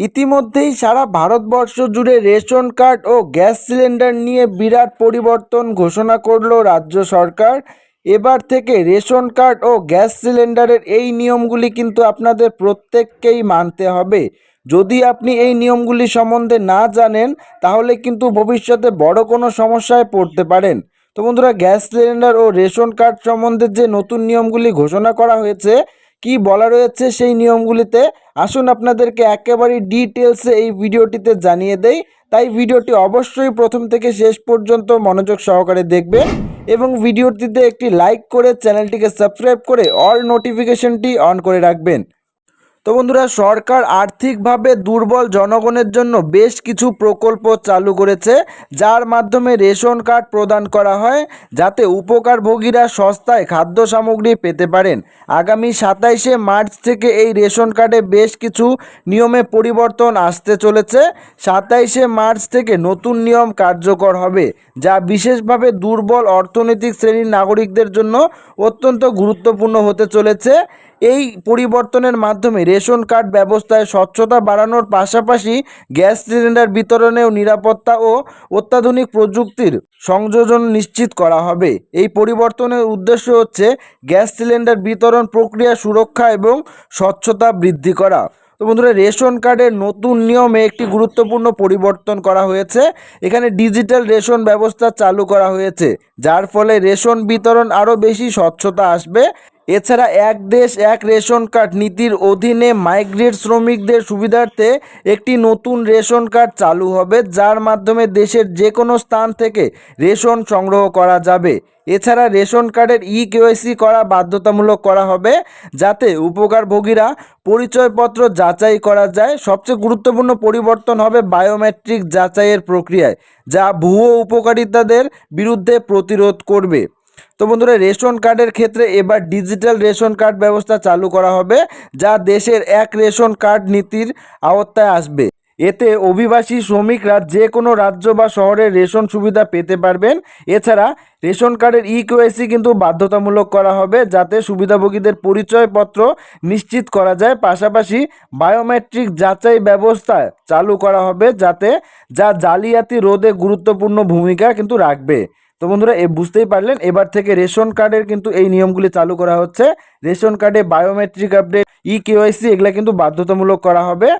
ইতিমধ্যেই সারা ভারতবর্ষ জুড়ে রেশন কার্ড ও গ্যাস সিলিন্ডার নিয়ে বিরাট পরিবর্তন ঘোষণা করল রাজ্য সরকার। এবার থেকে রেশন কার্ড ও গ্যাস সিলিন্ডারের এই নিয়মগুলি কিন্তু আপনাদের প্রত্যেককেই মানতে হবে। যদি আপনি এই নিয়মগুলি সম্বন্ধে না জানেন, তাহলে কিন্তু ভবিষ্যতে বড় কোনো সমস্যায় পড়তে পারেন। তো বন্ধুরা, গ্যাস সিলিন্ডার ও রেশন কার্ড সম্বন্ধে যে নতুন নিয়মগুলি ঘোষণা করা হয়েছে কি বলা রয়েছে সেই নিয়মগুলিতে? আসুন আপনাদেরকে একেবারেই ডিটেলসে এই ভিডিওটিতে জানিয়ে দেই। তাই ভিডিওটি অবশ্যই প্রথম থেকে শেষ পর্যন্ত মনোযোগ সহকারে দেখবেন এবং ভিডিওটিতে একটি লাইক করে চ্যানেলটিকে সাবস্ক্রাইব করে অল নোটিফিকেশনটি অন করে রাখবেন। তো বন্ধুরা, সরকার আর্থিকভাবে দুর্বল জনগণের জন্য বেশ কিছু প্রকল্প চালু করেছে, যার মাধ্যমে রেশন কার্ড প্রদান করা হয়, যাতে উপকারভোগীরা সস্তায় খাদ্য সামগ্রী পেতে পারেন। আগামী সাতাইশে মার্চ থেকে এই রেশন কার্ডে বেশ কিছু নিয়মে পরিবর্তন আসতে চলেছে। সাতাইশে মার্চ থেকে নতুন নিয়ম কার্যকর হবে, যা বিশেষভাবে দুর্বল অর্থনৈতিক শ্রেণির নাগরিকদের জন্য অত্যন্ত গুরুত্বপূর্ণ হতে চলেছে। এই পরিবর্তনের মাধ্যমে রেশন কার্ড ব্যবস্থায় স্বচ্ছতা বাড়ানোর পাশাপাশি গ্যাস সিলিন্ডার বিতরণেও নিরাপত্তা ও অত্যাধুনিক প্রযুক্তির সংযোজন নিশ্চিত করা হবে। এই পরিবর্তনের উদ্দেশ্য হচ্ছে গ্যাস সিলিন্ডার বিতরণ প্রক্রিয়া সুরক্ষা এবং স্বচ্ছতা বৃদ্ধি করা। তো বন্ধুরা, রেশন কার্ডের নতুন নিয়মে একটি গুরুত্বপূর্ণ পরিবর্তন করা হয়েছে। এখানে ডিজিটাল রেশন ব্যবস্থা চালু করা হয়েছে, যার ফলে রেশন বিতরণ আরও বেশি স্বচ্ছতা আসবে। এছাড়া এক দেশ, এক রেশন কার্ড নীতির অধীনে মাইগ্রেট শ্রমিকদের সুবিধার্থে একটি নতুন রেশন কার্ড চালু হবে, যার মাধ্যমে দেশের যে কোনো স্থান থেকে রেশন সংগ্রহ করা যাবে। এছাড়া রেশন কার্ডের ই কেওয়াইসি করা বাধ্যতামূলক করা হবে, যাতে উপকারভোগীরা পরিচয়পত্র যাচাই করা যায়। সবচেয়ে গুরুত্বপূর্ণ পরিবর্তন হবে বায়োমেট্রিক যাচাইয়ের প্রক্রিয়ায়, যা ভুয়ো উপকারিতাদের বিরুদ্ধে প্রতিরোধ করবে। তো বন্ধুরা, রেশন কার্ডের ক্ষেত্রে এবার ডিজিটাল রেশন কার্ড ব্যবস্থা চালু করা হবে, যা দেশের এক রেশন কার্ড নীতির আওতায় আসবে। এতে অভিবাসী শ্রমিকরা যে কোনো রাজ্য বা শহরের রেশন সুবিধা পেতে পারবেন। এছাড়া রেশন কার্ডের ই কেওয়াইসি কিন্তু বাধ্যতামূলক করা হবে, যাতে সুবিধাভোগীদের পরিচয়পত্র নিশ্চিত করা যায়। পাশাপাশি বায়োমেট্রিক যাচাই ব্যবস্থা চালু করা হবে, যাতে যা জালিয়াতি রোধে গুরুত্বপূর্ণ ভূমিকা কিন্তু রাখবে। তো বন্ধুরা, এ বুঝতেই পারলেন, এবার থেকে রেশন কার্ডের কিন্তু এই নিয়মগুলি চালু করা হচ্ছে। রেশন কার্ডে বায়োমেট্রিক আপডেট ই কেওয়াইসি এগুলা কিন্তু বাধ্যতামূলক করা হবে।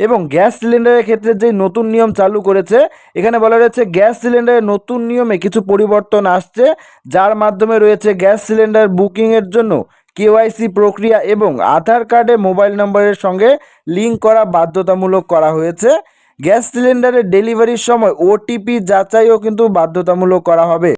এবং গ্যাস সিলিন্ডারের ক্ষেত্রে যে নতুন নিয়ম চালু করেছে, এখানে বলা রয়েছে গ্যাস সিলিন্ডারের নতুন নিয়মে কিছু পরিবর্তন আসছে, যার মাধ্যমে রয়েছে গ্যাস সিলিন্ডার বুকিংয়ের জন্য কেওয়াইসি প্রক্রিয়া এবং আধার কার্ডে মোবাইল নম্বরের সঙ্গে লিঙ্ক করা বাধ্যতামূলক করা হয়েছে। গ্যাস সিলিন্ডারের ডেলিভারির সময় ওটিপি যাচাইও কিন্তু বাধ্যতামূলক করা হবে।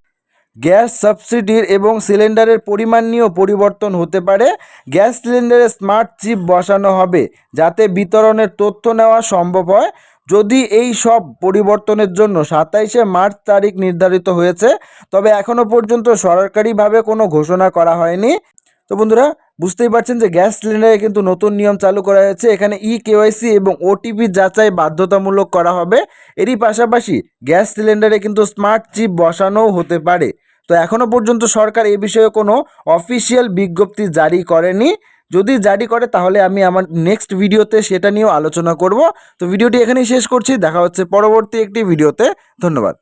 গ্যাস সাবসিডির এবং সিলিন্ডারের পরিমাণ নিয়েও পরিবর্তন হতে পারে। গ্যাস সিলিন্ডারে স্মার্ট চিপ বসানো হবে যাতে বিতরণের তথ্য নেওয়া সম্ভব হয়। যদি এই সব পরিবর্তনের জন্য সাতাইশে মার্চ তারিখ নির্ধারিত হয়েছে, তবে এখনও পর্যন্ত সরকারিভাবে কোনো ঘোষণা করা হয়নি। তো বন্ধুরা বুঝতেই পারছেন যে গ্যাস সিলিন্ডারে কিন্তু নতুন নিয়ম চালু করা হয়েছে। এখানে ই কেওয়াইসি এবং ওটিপি যাচাই বাধ্যতামূলক করা হবে। এরই পাশাপাশি গ্যাস সিলিন্ডারে কিন্তু স্মার্ট চিপ বসানোও হতে পারে। তো এখনও পর্যন্ত সরকার এ বিষয়ে কোনো অফিসিয়াল বিজ্ঞপ্তি জারি করেনি। যদি জারি করে, তাহলে আমি আমার নেক্সট ভিডিওতে সেটা নিয়েও আলোচনা করব। তো ভিডিওটি এখানেই শেষ করছি। দেখা হচ্ছে পরবর্তী একটি ভিডিওতে। ধন্যবাদ।